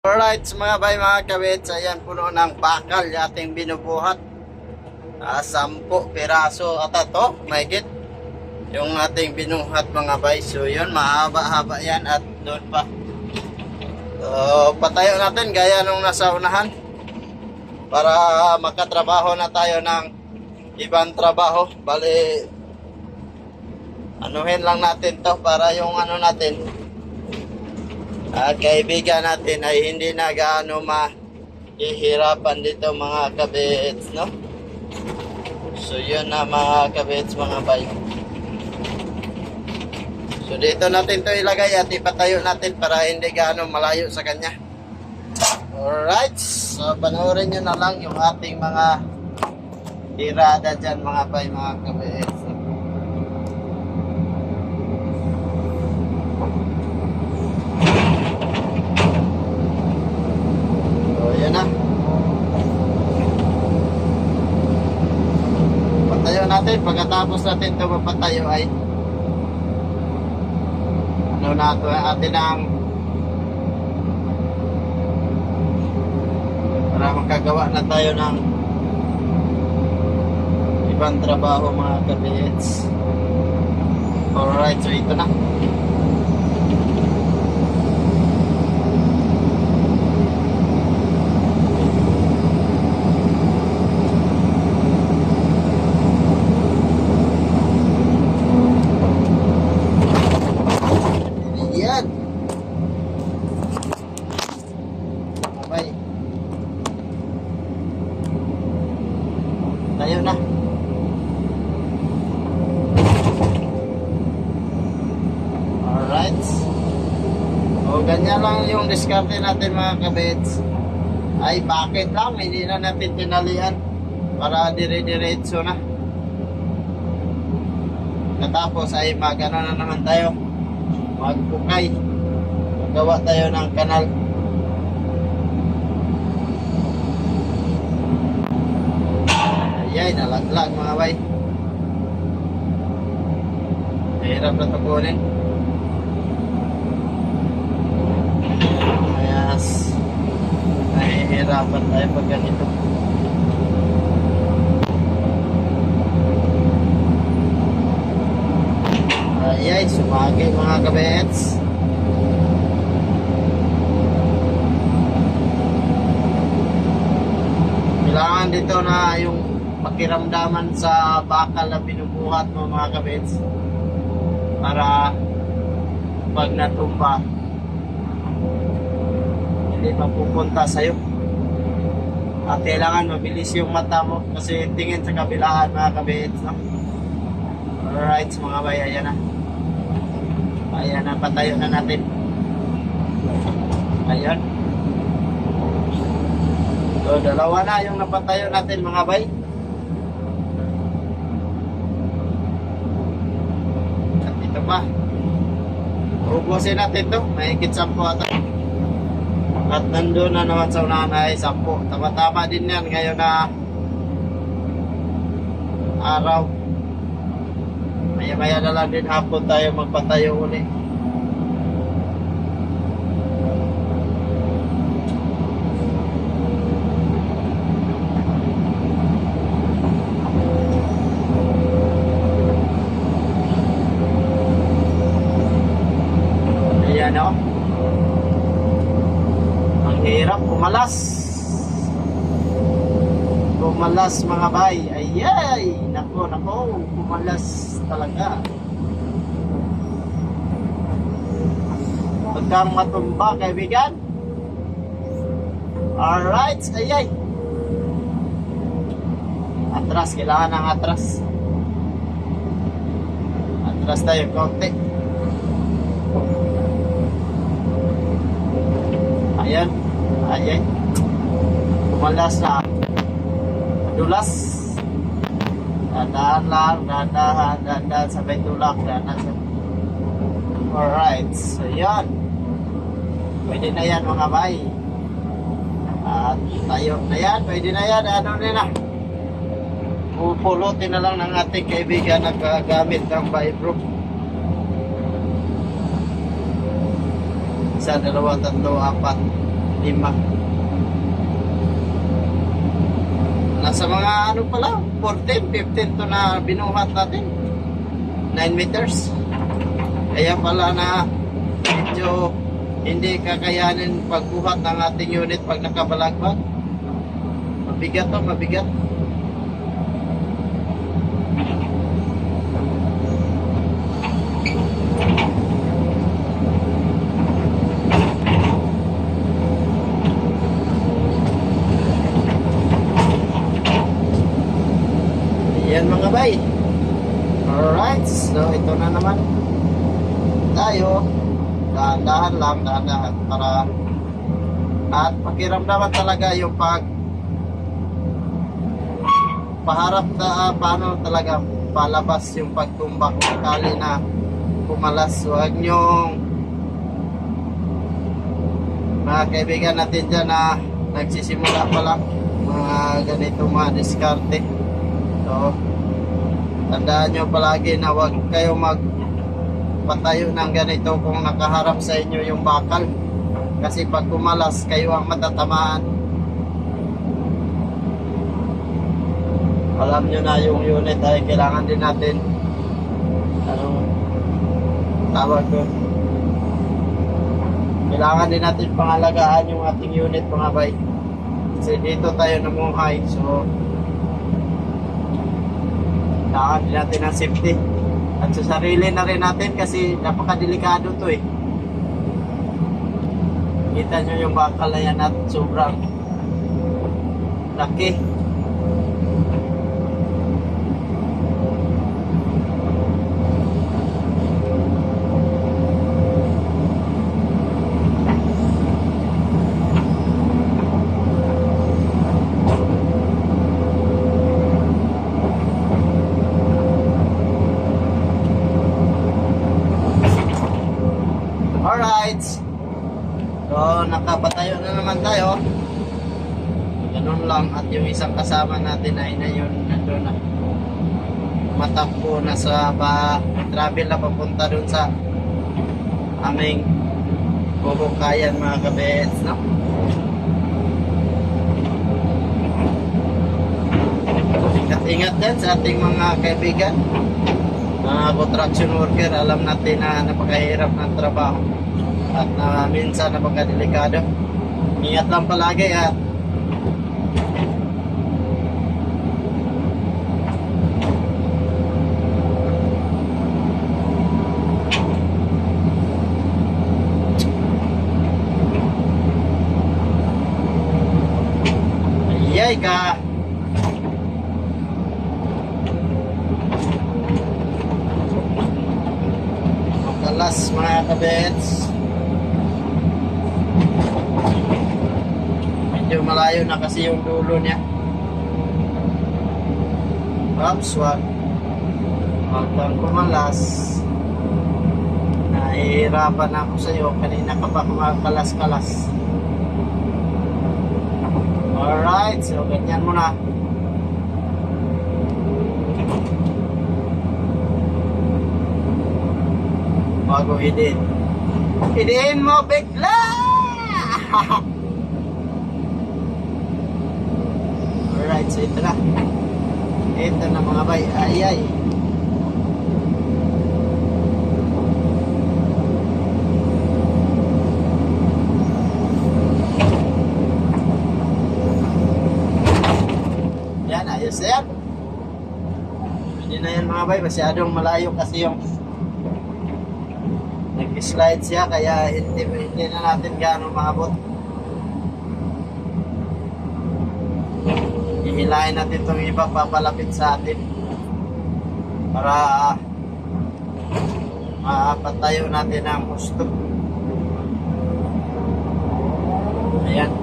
Alright, mga bay, mga kabits, ayan puno ng bakal ating binubuhat. Ah, sampo piraso at ito, mahigit. Yung ating binuhat mga bay. So yun, mahaba-haba yan at doon pa. So, patayo natin gaya nung nasa unahan. Para makatrabaho na tayo ng ibang trabaho. Bali, anuhin lang natin to para yung ano natin, at kaibigan natin ay hindi na gaano mahihirapan dito mga kabits, no? So yun na mga kabits, mga bay. So dito natin to ilagay at ipatayo natin para hindi gaano malayo sa kanya. Alright, so panoorin nyo na lang yung ating mga tirada dyan mga bay, mga kabits. So, yan na. Patayo natin. Pagkatapos natin ito mapatayo ay ano na ito atin ang para makagawa na tayo ng ibang trabaho mga kabits. Alright, so ito na. Yan. Okay. Tayo na. Alright. O, ganyan lang yung diskarte natin mga kabits. Ay, bakit lang? Hindi na natin tinalian para dire-diretso na. Katapos ay magano na naman tayo magbukay. Gawa tayo ng kanal. Ayay, nalaglag mga bay. Mahirap na tapunin. Ayas. Nahihirapan tayo pag ganito. Ayay, sumagi mga kabets. Kailangan dito na yung pakiramdaman sa bakal na binubuhat mo mga kabets. Para pag natumba, hindi mapupunta sa'yo. At kailangan mabilis yung mata mo kasi tingin sa kabilaan mga kabets. No? Alright, mga bay, ayan na. Ayan na, patayo na natin. Ayan. So, dalawa na yung napatayo natin, mga bay. At ito pa. Ubusin natin to. Mahigit sampu ata. At nandun na naman sa unahan ay sampu. Tama-tama din yan ngayon na araw. Maya-maya na lang din hapon tayo magpatayo uli. Ayan. Ang hirap pumalas. Pumalas mga bay. Ayay! Nako, nako. Pumalas talaga. Huwag kang matumba, kaibigan. Alright, ayay. Atras, kailangan ng atras. Atras tayo, konti. Ayan, ayay. Pumalas na. Madulas. Dadaan lang, dadahan, dadahan, sabay tulak, dadahan, sabay. Alright, so yan. Pwede na yan mga bay. At tayo na yan, pwede na yan, ano na na. Pupulutin na lang ng ating kaibigan naggamit ng vibro. Isa, dalawa, tatlo, apat. lima. Nasa mga ano pala, 14, 15 to na binuhat natin. 9 meters. Kaya pala na medyo hindi kakayanin pagbuhat ng ating unit pag nakabalagbag. Mabigat to, mabigat. Yan mga bay. Alright, so ito na naman tayo. Dahan-dahan lang, dahan-dahan para at pakiramdaman talaga yung pag paharap na ah, paano talaga palabas yung pagtumbak sakali na pumalas. Huwag nyong mga kaibigan natin dyan na nagsisimula pa lang mga ganito mga diskarte. So, tandaan nyo palagi na huwag kayo magpatayo ng ganito kung nakaharap sa inyo yung bakal. Kasi pag kumalas, kayo ang matatamaan. Alam nyo na yung unit ay kailangan din natin anong tawag ko kailangan din natin pangalagaan yung ating unit mga bay kasi dito tayo namuhay so kailangan din natin ng safety. At sa sarili na rin natin kasi napakadelikado to eh. Kita nyo yung bakal na yan at sobrang laki Alright. So, na naman tayo. Ganun lang. At yung isang kasama natin ay na yun nandun na. Matakbo na sa ba, travel na papunta dun sa aming bubukayan mga kabets. No? Ingat-ingat din sa ating mga kaibigan mga construction worker, alam natin na napakahirap ng trabaho at na minsan napakadelikado. Ingat lang palagi at Ayay ka! Makalas mga kabets. Malayo na kasi yung dulo niya. Oops, wag. Wag kang kumalas. Nahihirapan ako sa iyo. Kanina ka pa kumakalas-kalas. Alright, so ganyan muna. bago hidin. Hidin mo bigla! So ito na. Mga bay. Ay, ay. Yan, ayos na yan. Hindi na yan mga bay. Masyadong malayo kasi yung nag-slide siya kaya hindi, hindi na natin gaano maabot. hilahin natin itong iba papalapit sa atin. Para ah, mapatayo natin ang gusto. Ayan.